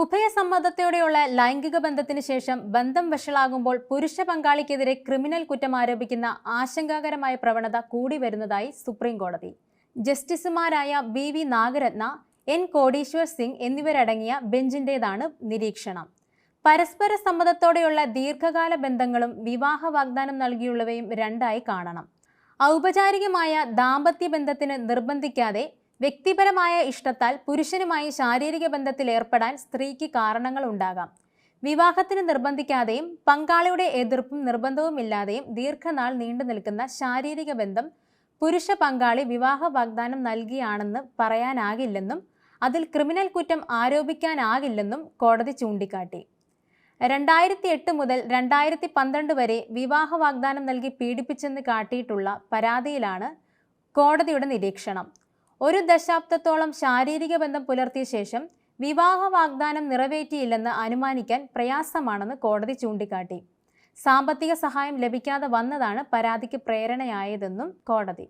ഉഭയസമ്മതത്തോടെയുള്ള ലൈംഗിക ബന്ധത്തിന് ശേഷം ബന്ധം വഷളാകുമ്പോൾ പുരുഷ പങ്കാളിക്കെതിരെ ക്രിമിനൽ കുറ്റം ആരോപിക്കുന്ന ആശങ്കാകരമായ പ്രവണത കൂടി വരുന്നതായി സുപ്രീം കോടതി. ജസ്റ്റിസുമാരായ B V Nagarathna N Kotiswar Singh എന്നിവരടങ്ങിയ ബെഞ്ചിന്റേതാണ് നിരീക്ഷണം. പരസ്പര സമ്മതത്തോടെയുള്ള ദീർഘകാല ബന്ധങ്ങളും വിവാഹ വാഗ്ദാനം നൽകിയുള്ളവയും രണ്ടായി കാണണം. ഔപചാരികമായ ദാമ്പത്യ ബന്ധത്തിന് നിർബന്ധിക്കാതെ വ്യക്തിപരമായ ഇഷ്ടത്താൽ പുരുഷനുമായി ശാരീരിക ബന്ധത്തിൽ ഏർപ്പെടാൻ സ്ത്രീക്ക് കാരണങ്ങൾ ഉണ്ടാകാം. വിവാഹത്തിന് നിർബന്ധിക്കാതെയും പങ്കാളിയുടെ എതിർപ്പും നിർബന്ധവുമില്ലാതെയും ദീർഘനാൾ നീണ്ടു നിൽക്കുന്ന ശാരീരിക ബന്ധം പുരുഷ പങ്കാളി വിവാഹ വാഗ്ദാനം നൽകിയാണെന്ന് പറയാനാകില്ലെന്നും അതിൽ ക്രിമിനൽ കുറ്റം ആരോപിക്കാനാകില്ലെന്നും കോടതി ചൂണ്ടിക്കാട്ടി. രണ്ടായിരത്തി എട്ട് മുതൽ രണ്ടായിരത്തി പന്ത്രണ്ട് വരെ വിവാഹ വാഗ്ദാനം നൽകി പീഡിപ്പിച്ചെന്ന് കാട്ടിയിട്ടുള്ള പരാതിയിലാണ് കോടതിയുടെ നിരീക്ഷണം. ഒരു ദശാബ്ദത്തോളം ശാരീരിക ബന്ധം പുലർത്തിയ ശേഷം വിവാഹ വാഗ്ദാനം നിറവേറ്റിയില്ലെന്ന് അനുമാനിക്കാൻ പ്രയാസമാണെന്ന് കോടതി ചൂണ്ടിക്കാട്ടി. സാമ്പത്തിക സഹായം ലഭിക്കാതെ വന്നതാണ് പരാതിക്ക് പ്രേരണയായതെന്നും കോടതി.